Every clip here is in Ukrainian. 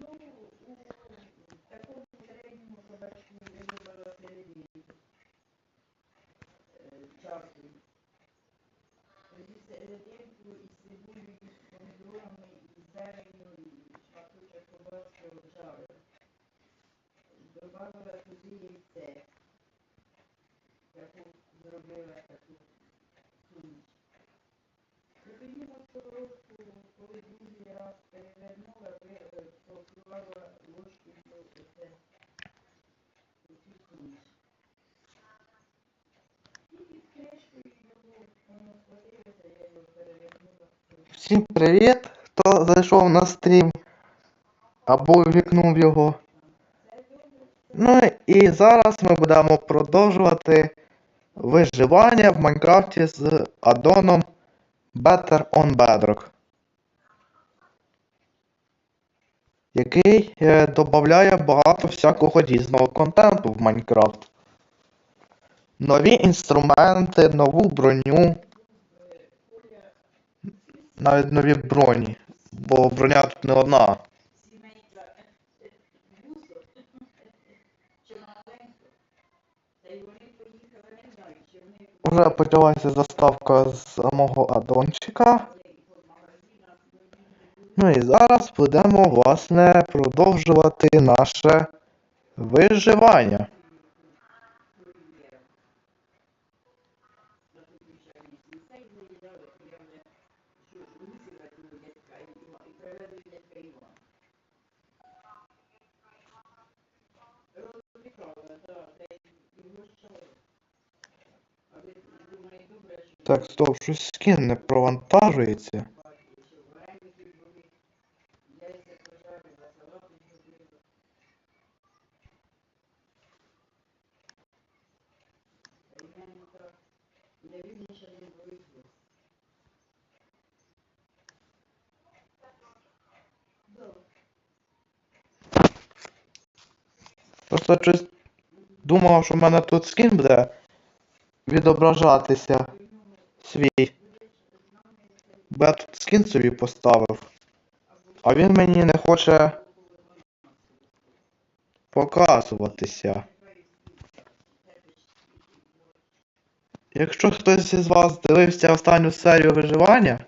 У такому середньому кабачку я вибрала середній часу. Тоді серединку із цибулею, з помідорами, і зеленню, і шматочок кобаски обжарила. Добавила туди яйце. Таку зробила таку суміш. І тоді на сковородку, коли другий раз перевернула, привіт, хто зайшов на стрім або ввікнув його. Ну і зараз ми будемо продовжувати виживання в Майнкрафті з аддоном Better on Bedrock, який е, додає багато всякого різного контенту в Майнкрафт. Нові інструменти, нову броню, навіть нові броні, бо броня тут не одна. Уже почалася заставка з ну, їм Ну і зараз будемо, власне, продовжувати наше виживання. Так, стоп, щось скін не провантажується. Просто щось думав, що в мене тут скін буде відображатися свій. Бо я тут скін собі поставив. А він мені не хоче показуватися. Якщо хтось із вас дивився останню серію виживання,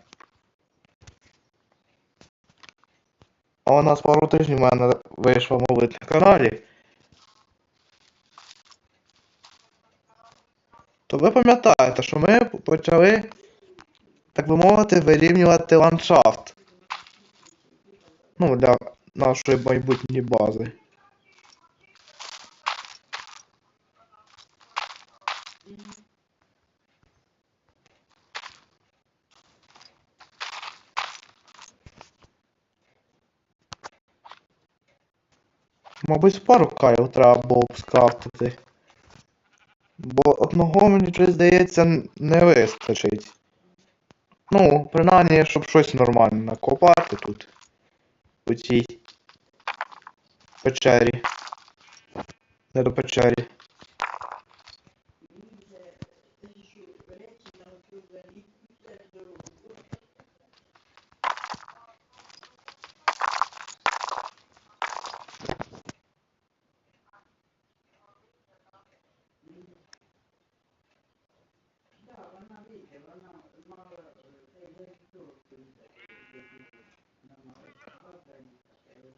а у нас пару тижнів в мене вийшла мовить на каналі, то ви пам'ятаєте, що ми почали, так би мовити, вирівнювати ландшафт. Ну, для нашої майбутньої бази. Мабуть, пару каїв треба було б скрафтити. Бо одного, мені щось здається, не вистачить. Ну, принаймні, щоб щось нормальне накопати тут. У цій печері. Не до печері.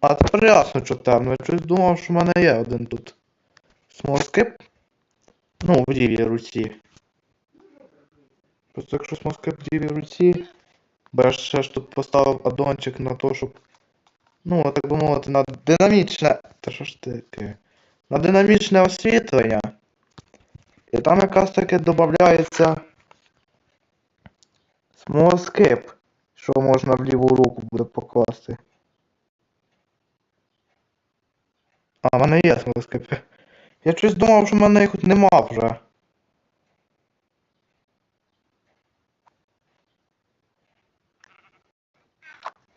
А тепер ясно, що темно. Я щось думав, що в мене є один тут. Смоскип. Ну, в лівій руці. Просто якщо смоскип в лівій руці, бо я ще ж тут поставив аддончик на то, щоб. Ну, так би мовити, на динамічне. Та що ж таке? На динамічне освітлення. І там якраз таки додається смоскип, що можна в ліву руку буде покласти. А, в мене є смоскипи. Я щось думав, що в мене їх нема вже.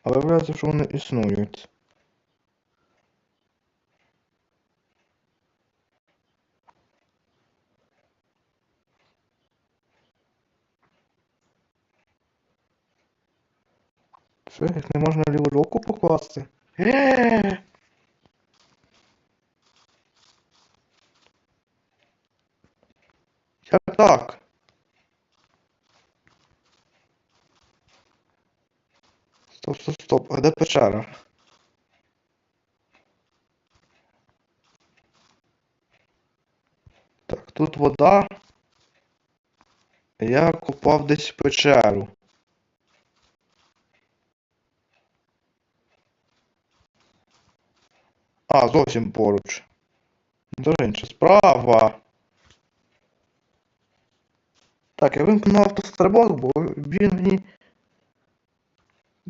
А виявляється, що вони існують. Що, їх не можна ліву руку покласти? Е! Як так? Стоп, стоп, стоп. А де печера? Так, тут вода. Я копав десь печеру. А, зовсім поруч. Дуже інша справа. Так, я вимкну автострибок, бо він мені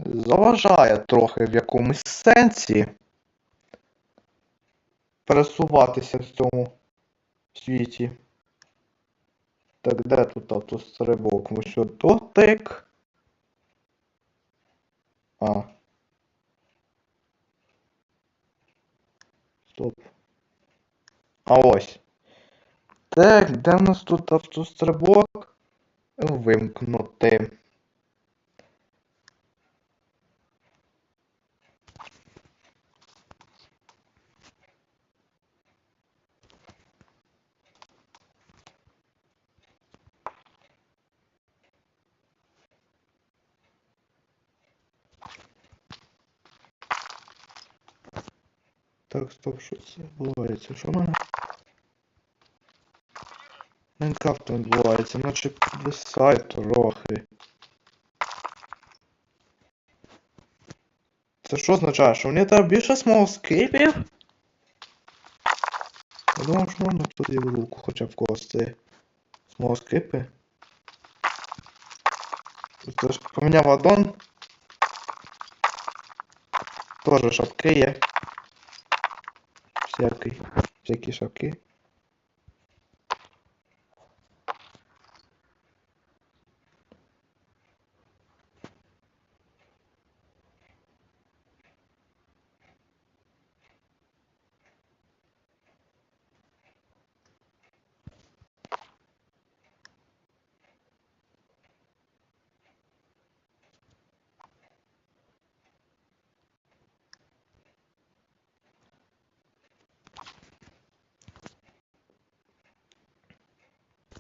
заважає трохи в якомусь сенсі пересуватися в цьому світі. Так, де тут автострибок? Ми що, дотик? А. Стоп. А ось. Так, де в нас тут автострибок? Вимкнути. Так, стоп, що це відбувається? Що в мене? Майнкрафт відбувається, наче підвисає трохи. Це що означає? Що мені треба більше смолскипів? Я думав, що можна тоді в руку хоча б кости. Смолскипи. Це ж поміняв аддон. Тоже шапки є. Всякий. Всякі шапки. Будемо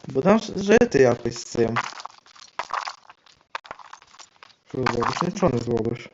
Bo tam żety jakoś syją. Kurde, zmęczony z byłbyś.